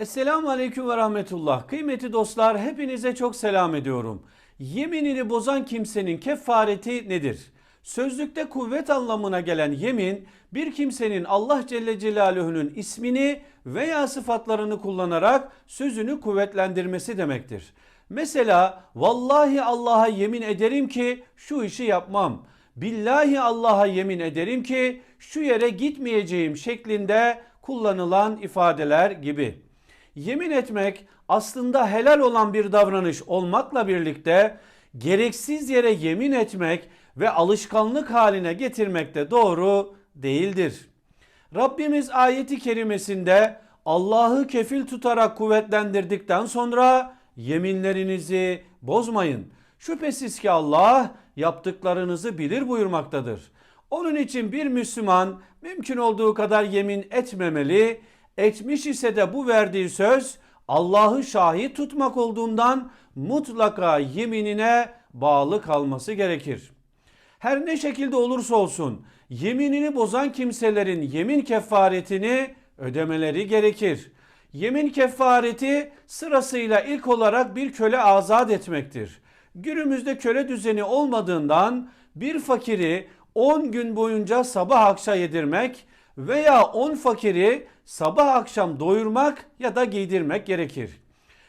Esselamu Aleyküm ve Rahmetullah. Kıymetli dostlar hepinize çok selam ediyorum. Yeminini bozan kimsenin kefareti nedir? Sözlükte kuvvet anlamına gelen yemin bir kimsenin Allah Celle Celaluhu'nun ismini veya sıfatlarını kullanarak sözünü kuvvetlendirmesi demektir. Mesela vallahi Allah'a yemin ederim ki şu işi yapmam. Billahi Allah'a yemin ederim ki şu yere gitmeyeceğim şeklinde kullanılan ifadeler gibi. Yemin etmek aslında helal olan bir davranış olmakla birlikte gereksiz yere yemin etmek ve alışkanlık haline getirmek de doğru değildir. Rabbimiz ayeti kerimesinde Allah'ı kefil tutarak kuvvetlendirdikten sonra yeminlerinizi bozmayın. Şüphesiz ki Allah yaptıklarınızı bilir buyurmaktadır. Onun için bir Müslüman mümkün olduğu kadar yemin etmemeli, etmiş ise de bu verdiği söz Allah'ı şahit tutmak olduğundan mutlaka yeminine bağlı kalması gerekir. Her ne şekilde olursa olsun yeminini bozan kimselerin yemin kefaretini ödemeleri gerekir. Yemin kefareti sırasıyla ilk olarak bir köle azat etmektir. Günümüzde köle düzeni olmadığından bir fakiri 10 gün boyunca sabah akşam yedirmek veya 10 fakiri sabah akşam doyurmak ya da giydirmek gerekir.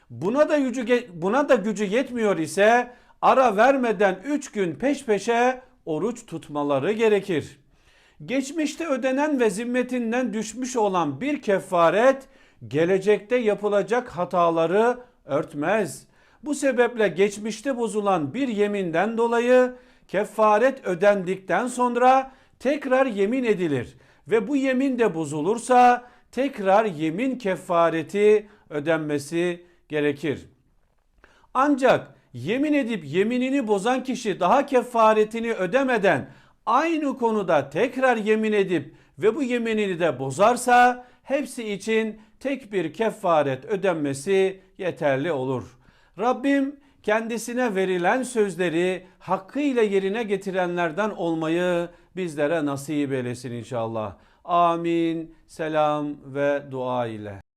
Buna da gücü buna da gücü yetmiyor ise ara vermeden 3 gün peş peşe oruç tutmaları gerekir. Geçmişte ödenen ve zimmetinden düşmüş olan bir kefaret gelecekte yapılacak hataları örtmez. Bu sebeple geçmişte bozulan bir yeminden dolayı kefaret ödendikten sonra tekrar yemin edilir ve bu yemin de bozulursa tekrar yemin kefareti ödenmesi gerekir. Ancak yemin edip yeminini bozan kişi daha kefaretini ödemeden aynı konuda tekrar yemin edip ve bu yeminini de bozarsa hepsi için tek bir kefaret ödenmesi yeterli olur. Rabbim kendisine verilen sözleri hakkıyla yerine getirenlerden olmayı bizlere nasip eylesin inşallah. Amin. Selam ve dua ile.